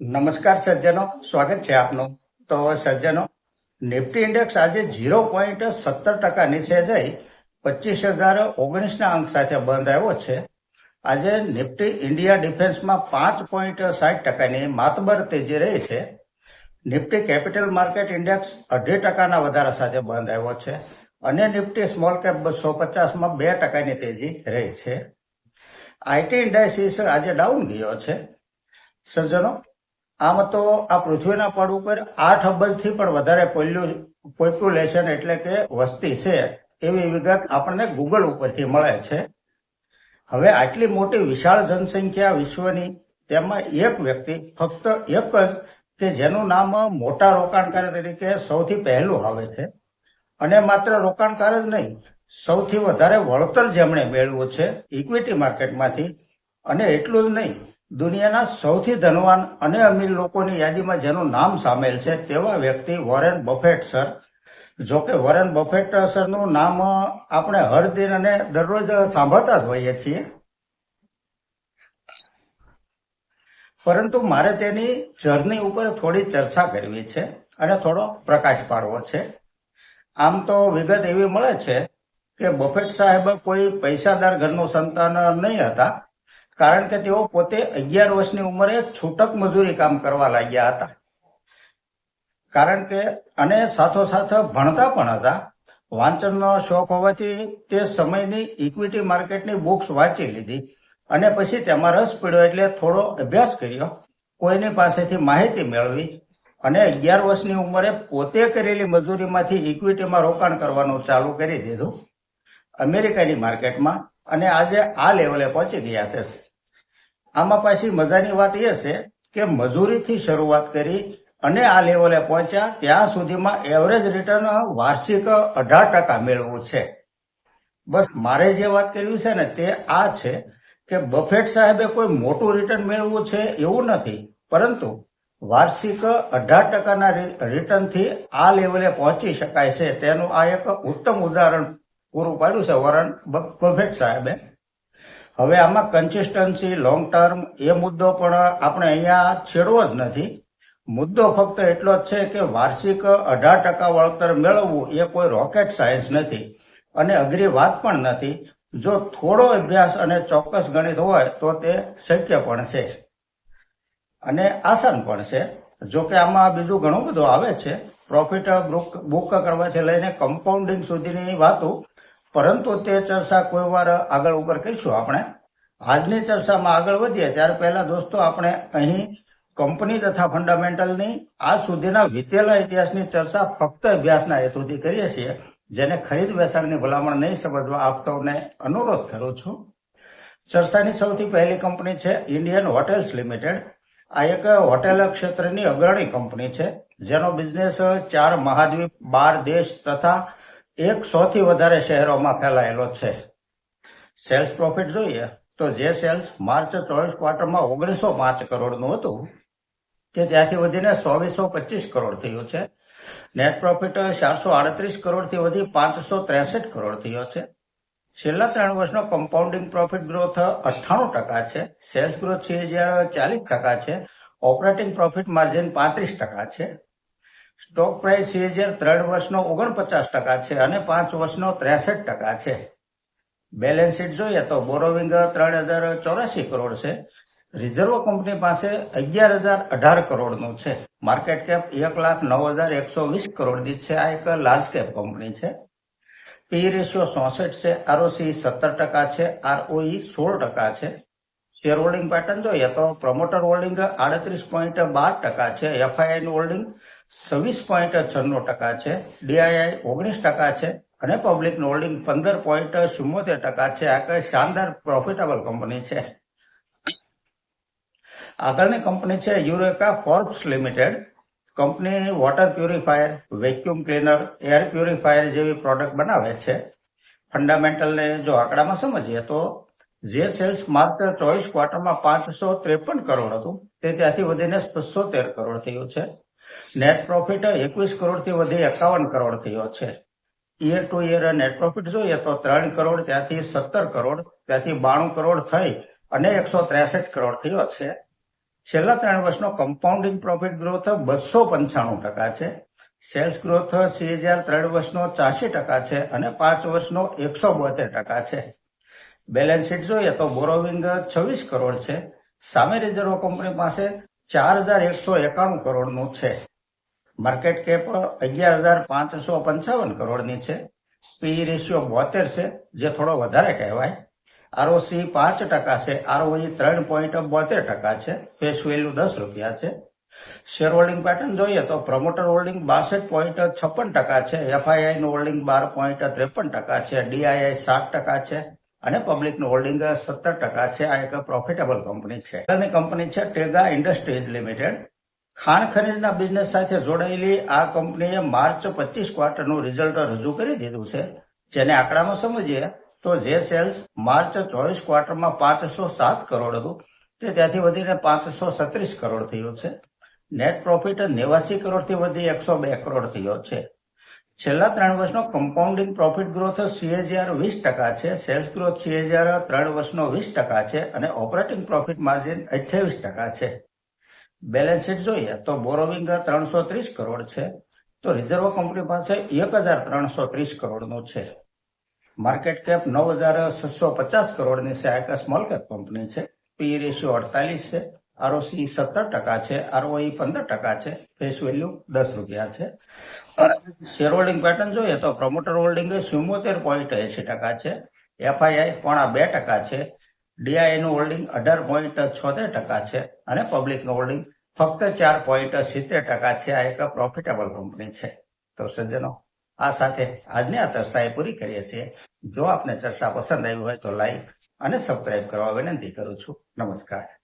નમસ્કાર સજ્જનો, સ્વાગત છે આપનું. તો સજ્જનો, નિફ્ટી ઇન્ડેક્સ આજે ઝીરો પોઈન્ટ સત્તર ટકા નીચે જઈ પચીસ હજાર ઓગણીસના અંક સાથે બંધ આવ્યો છે. આજે નિફ્ટી ઇન્ડિયા ડિફેન્સમાં પાંચ પોઈન્ટ સાઠ ટકાની માતબર તેજી રહી છે. નિફ્ટી કેપિટલ માર્કેટ ઇન્ડેક્સ અઢી ટકાના વધારા સાથે બંધ આવ્યો છે અને નિફ્ટી સ્મોલ કેપ બસો પચાસમાં બે ટકાની તેજી રહી છે. આઈટી ઇન્ડાઇસીસ આજે ડાઉન ગયો છે. સજ્જનો આમ તો આ પૃથ્વીના પડ ઉપર આઠ અબજથી પણ વધારે પોપ્યુલેશન એટલે કે વસ્તી છે એવી વિગત આપણને ગૂગલ ઉપરથી મળે છે. હવે આટલી મોટી વિશાળ જનસંખ્યા વિશ્વની તેમાં એક વ્યક્તિ ફક્ત એક જ કે જેનું નામ મોટા રોકાણકાર તરીકે સૌથી પહેલું આવે છે. અને માત્ર રોકાણકાર જ નહીં, સૌથી વધારે વળતર જેમણે મેળવ્યું છે ઇક્વિટી માર્કેટમાંથી અને એટલું જ નહીં દુનિયાના સૌથી ધનવાન અને અમીર લોકોની યાદીમાં જેનું નામ સામેલ છે તેવા વ્યક્તિ વોરેન બફેટ, સર. જો કે વોરેન બફેટ, સરનું નામ આપણે હર દિન અને દરરોજ સાંભળતા જ હોઈએ છીએ. પરંતુ મારે તેની જર્ની ઉપર થોડી ચર્ચા કરવી છે અને થોડો પ્રકાશ પાડવો છે. આમ તો વિગત એવી મળે છે કે બફેટ સાહેબ કોઈ પૈસાદાર ઘરનું સંતાન નહીં હતા. કારણ કે તેઓ પોતે અગિયાર વર્ષની ઉંમરે છૂટક મજૂરી કામ કરવા લાગ્યા હતા. કારણ કે અને સાથોસાથ ભણતા પણ હતા. વાંચનનો શોખ હોવાથી તે સમયની ઇક્વિટી માર્કેટની બુક્સ વાંચી લીધી અને પછી તેમાં રસ પડ્યો એટલે થોડો અભ્યાસ કર્યો. કોઈની પાસેથી માહિતી મેળવી અને અગિયાર વર્ષની ઉંમરે પોતે કરેલી મજૂરીમાંથી ઇક્વિટીમાં રોકાણ કરવાનું ચાલુ કરી દીધું. અમેરિકાની માર્કેટમાં અને આજે આ લેવલે પહોંચી ગયા છે. આમાં પાછી મજાની વાત એ છે કે મજૂરીથી શરૂઆત કરી અને આ લેવલે પહોંચ્યા, ત્યાં સુધીમાં એવરેજ રિટર્ન વાર્ષિક અઢાર ટકા મેળવવું છે. બસ મારે જે વાત કરવી છે ને તે આ છે કે બફેટ સાહેબે કોઈ મોટું રિટર્ન મેળવવું છે એવું નથી, પરંતુ વાર્ષિક અઢાર ટકાના રિટર્નથી આ લેવલે પહોંચી શકાય છે. તેનું આ એક ઉત્તમ ઉદાહરણ પૂરું પાડ્યું છે વરણ બફેટ સાહેબે. હવે આમાં કન્સિસ્ટન્સી લોંગ ટર્મ એ મુદ્દો પણ આપણે અહીંયા છેડવો જ નથી. મુદ્દો ફક્ત એટલો જ છે કે વાર્ષિક અઢાર ટકા વળતર મેળવવું એ કોઈ રોકેટ સાયન્સ નથી. અને અઘરી વાત પણ નથી. જો થોડો અભ્યાસ અને ચોક્કસ ગણિત હોય તો તે શક્ય પણ છે. અને આસાન પણ છે. જો કે આમાં બીજું ઘણું બધું આવે છે. પ્રોફિટ બુક કરવાથી લઈને કમ્પાઉન્ડિંગ સુધીની વાતો પરંતુ તે ચર્ચા કોઈ વાર આગળ ઉપર કરીશું આપણે. આજની ચર્ચામાં આગળ વધીએ, ત્યાર પહેલા દોસ્તો આપણે અહીં કંપની તથા ફંડામેન્ટલની આજ સુધીના વીતેલા ઇતિહાસની ચર્ચા ફક્ત અભ્યાસના હેતુથી કરીએ છીએ, જેને ખરીદ વેચાણની ભલામણ નહીં સમજવા આપ સૌને અનુરોધ કરું છું. ચર્ચાની સૌથી પહેલી કંપની છે ઇન્ડિયન હોટેલ્સ લિમિટેડ આ એક હોટેલ ક્ષેત્રની અગ્રણી કંપની છે, જેનો બિઝનેસ ચાર મહાદ્વીપ, બાર દેશ તથા એક સૌથી વધારે શહેરોમાં ફેલાયેલો છે. સેલ્સ પ્રોફિટ જોઈએ તો જે સેલ્સ માર્ચ ચોવીસ ક્વાર્ટરમાં ઓગણીસો પાંચ કરોડનું હતું, તે ત્યાંથી વધીને ચોવીસો પચીસ કરોડ થયું છે. નેટ પ્રોફિટ ચારસો આડત્રીસ કરોડથી વધી પાંચસો ત્રેસઠ કરોડ થયો છે. છેલ્લા ત્રણ વર્ષનો કમ્પાઉન્ડિંગ પ્રોફિટ ગ્રોથ અઠ્ઠાણું ટકા છે. સેલ્સ ગ્રોથ છે ચાલીસ ટકા છે. ઓપરેટિંગ પ્રોફિટ માર્જિન પાંત્રીસ ટકા છે. સ્ટોક પ્રાઇસ સીએજીઆર ત્રણ વર્ષનો ઓગણપચાસ ટકા છે અને પાંચ વર્ષનો ત્રેસઠ ટકા છે. બેલેન્સ શીટ જોઈએ તો બોરોવિંગ ત્રણ હજાર ચોરાસી કરોડ છે. રિઝર્વ કંપની પાસે અગિયાર હજાર અઢાર કરોડનું છે. માર્કેટ કેપ એક લાખ નવ હજાર એકસો વીસ કરોડની છે. આ એક લાર્જ કેપ કંપની છે. પી રેશિયો ચોસઠ છે. આરઓસી સત્તર ટકા છે. આરઓઈ સોળ ટકા છે. શેર હોલ્ડિંગ પેટર્ન જોઈએ તો પ્રમોટર હોલ્ડિંગ આડત્રીસ પોઈન્ટ બાર ટકા છે. એફઆઈઆઈનું હોલ્ડિંગ છવ્વીસ પોઈન્ટ છન્નું ટકા છે, ડીઆઈઆઈ ઓગણીસ ટકા છે અને પબ્લિક હોલ્ડિંગ પંદર પોઈન્ટ ચુમ્મોતેર ટકા છે. આ કઈ શાનદાર પ્રોફિટેબલ કંપની છે. આગળની કંપની છે Eureka Forbes limited. Company water purifier, vacuum cleaner, air purifier જેવી પ્રોડક્ટ બનાવે છે. ફંડામેન્ટલને જો આંકડામાં સમજીએ તો જે સેલ્સ માત્ર ચોવીસ ક્વાર્ટરમાં પાંચસો ત્રેપન કરોડ હતું, તે ત્યાંથી વધીને છસો તેર કરોડ થયું છે. નેટ પ્રોફિટ એકવીસ કરોડથી વધી, એકાવન કરોડ થયો છે. Year to year net profit જોઈએ તો ત્રણ કરોડ, ત્યાંથી સત્તર કરોડ, ત્યાંથી બાણું કરોડ થઈ અને એકસો ત્રેસઠ કરોડ થયો છે. છેલ્લા ત્રણ વર્ષનો કમ્પાઉન્ડિંગ પ્રોફિટ ગ્રોથ બસો પંચાણું ટકા છે. સેલ્સ ગ્રોથ સીએજીઆર ત્રણ વર્ષનો ચાસી ટકા છે અને પાંચ વર્ષનો એકસો બોતેર ટકા છે. બેલેન્સ શીટ જોઈએ તો બોરોવિંગ છવ્વીસ કરોડ છે. સામે રિઝર્વ કંપની પાસે ચાર હજાર એકસો એકાણું કરોડનું છે. માર્કેટ કેપ અગિયાર હજાર પાંચસો પંચાવન કરોડની છે. પી રેશિયો બોતેર છે, જે થોડો વધારે કહેવાય. આરઓસી પાંચ ટકા છે આરઓઈ ત્રણ પોઈન્ટ બોતેર ટકા છે ફેસ વેલ્યુ દસ રૂપિયા છે. શેર હોલ્ડિંગ પેટર્ન જોઈએ તો પ્રમોટર હોલ્ડિંગ બાસઠ પોઈન્ટ છપ્પન ટકા છે એફઆઈઆઈ નું હોલ્ડિંગ બાર પોઈન્ટ ત્રેપન ટકા છે ડીઆઈઆઈ સાત ટકા છે, અને પબ્લિકનું હોલ્ડિંગ સત્તર ટકા છે. આ એક પ્રોફિટેબલ કંપની છે. આગળની કંપની છે ટેગા ઇન્ડસ્ટ્રીઝ લિમિટેડ ખાણ ખનીજના બિઝનેસ સાથે જોડાયેલી આ કંપનીએ માર્ચ પચીસ ક્વાર્ટરનું રિઝલ્ટ રજૂ કરી દીધું છે. જેને આંકડામાં સમજીએ તો જે સેલ્સ માર્ચ ચોવીસ ક્વાર્ટરમાં પાંચસો સાત કરોડ હતું. તે ત્યાંથી વધીને પાંચસો સત્રીસ કરોડ થયું છે. નેટ પ્રોફિટ નેવાસી કરોડથી વધી એકસો બે કરોડ થયો છે. છેલ્લા ત્રણ વર્ષનો કમ્પાઉન્ડિંગ પ્રોફિટ ગ્રોથ સીએજીઆર વીસ ટકા છે. સેલ્સ ગ્રોથ સીએજીઆર ત્રણ વર્ષનો વીસ ટકા છે અને ઓપરેટિંગ પ્રોફિટ માર્જિન અઠ્યાવીસ ટકા છે. બેલેન્સ શીટ જોઈએ તો બોરોવિંગ ત્રણસો ત્રીસ કરોડ છે. તો રિઝર્વ કંપની પાસે એક હજાર ત્રણસો ત્રીસ કરોડનું છે. માર્કેટ કેપ નવ હજાર છસો પચાસ કરોડની એક સ્મોલ કેપ કંપની છે. પી રેશિયો અડતાલીસ છે. આરઓસી સત્તર ટકા છે. આરઓઈ પંદર ટકા છે. ફેસ વેલ્યુ દસ રૂપિયા છે. શેર હોલ્ડિંગ પેટર્ન જોઈએ તો પ્રમોટર હોલ્ડિંગ ચુમ્મોતેર પોઈન્ટ એસી ટકા છે. એફઆઈઆઈ પોણા બે ટકા છે. ડીઆઈ નું હોલ્ડિંગ અઢાર પોઈન્ટ છોતેર ટકા છે અને પબ્લિકનું હોલ્ડિંગ ફક્ત ચાર પોઈન્ટ સિત્તેર ટકા છે. આ એક પ્રોફિટેબલ કંપની છે. તો સજ્જનો, આ સાથે આજની આ ચર્ચા એ પૂરી કરીએ છીએ. જો આપને ચર્ચા પસંદ આવી હોય તો લાઈક અને સબસ્ક્રાઇબ કરવા વિનંતી કરું છું. નમસ્કાર.